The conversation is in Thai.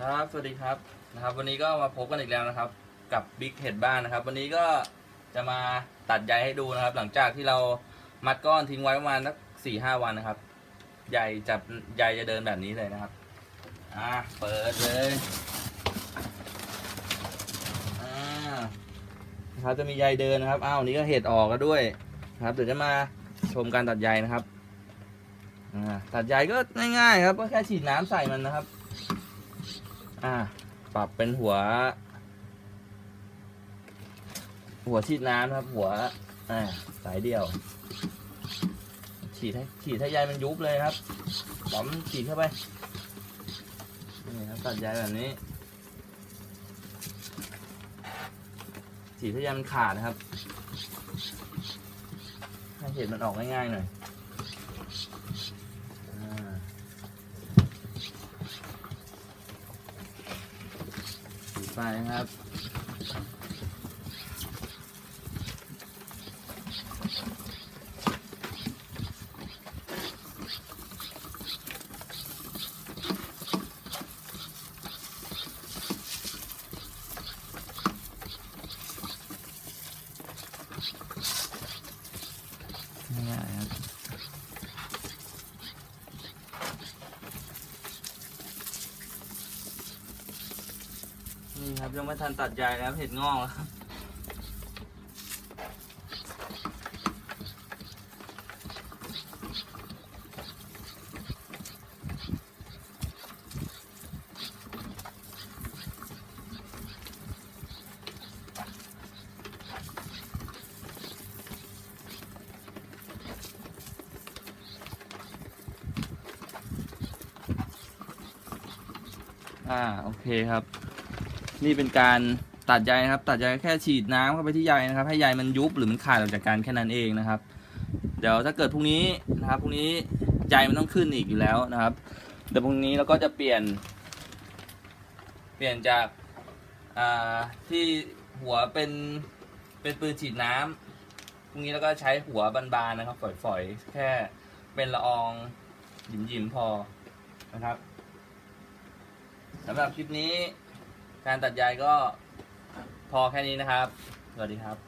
ครับ สวัสดีครับนะครับ วันนี้ก็มาพบกันอีกแล้วนะครับ กับบิ๊กเห็ดบ้านนะครับ วันนี้ก็จะมาตัดใยให้ดูนะครับ หลังจากที่เรามัดก้อนทิ้งไว้ประมาณสักสี่ห้าวันนะครับใยจะใยจะเดินแบบนี้เลยนะครับอ่าเปิดเลยอ่านะครับจะมีใยเดินนะครับอ้าวนี่ก็เห็ดออกแล้วด้วยนะครับเดี๋ยวจะมาชมการตัดใยนะครับอ่าตัดใยก็ง่ายๆครับก็แค่ฉีดน้ำใส่มันนะครับ อ่า ปรับเป็นหัว หัวฉีดน้ำครับ หัว อ่า สายเดียว ฉีดให้ฉีดให้ใยมันยุบเลยครับหลอมฉีดเข้าไป นี่ครับตัดใยแบบนี้ ฉีดให้ใยมันขาดนะครับ ให้เห็ดมันออกง่ายๆหน่อย อ่า สี ไปครับเนี่ยายๆครับ นี่ครับยังไม่ทันตัดใยนะครับเห็ดงอกแล้วครับอ่า โอเคครับ นี่เป็นการตัดใยนะครับ ตัดใยแค่ฉีดน้ำเข้าไปที่ใยนะครับ ให้ใยมันยุบหรือมันขาดออกจากกันแค่นั้นเองนะครับ เดี๋ยวถ้าเกิดพรุ่งนี้นะครับพรุ่งนี้ใยมันต้องขึ้นอีกอยู่แล้วนะครับ เดี๋ยวพรุ่งนี้เราก็จะเปลี่ยน เปลี่ยนจากาที่หัวเป็นเป็นปืนฉีดน้ำพรุ่งนี้เราก็ใช้หัวบานๆนะครับ ฝอยๆ แค่เป็นละอองหยิมๆพอนะครับสำหรับคลิปนี้ การตัดใยก็พอแค่นี้นะครับ สวัสดีครับ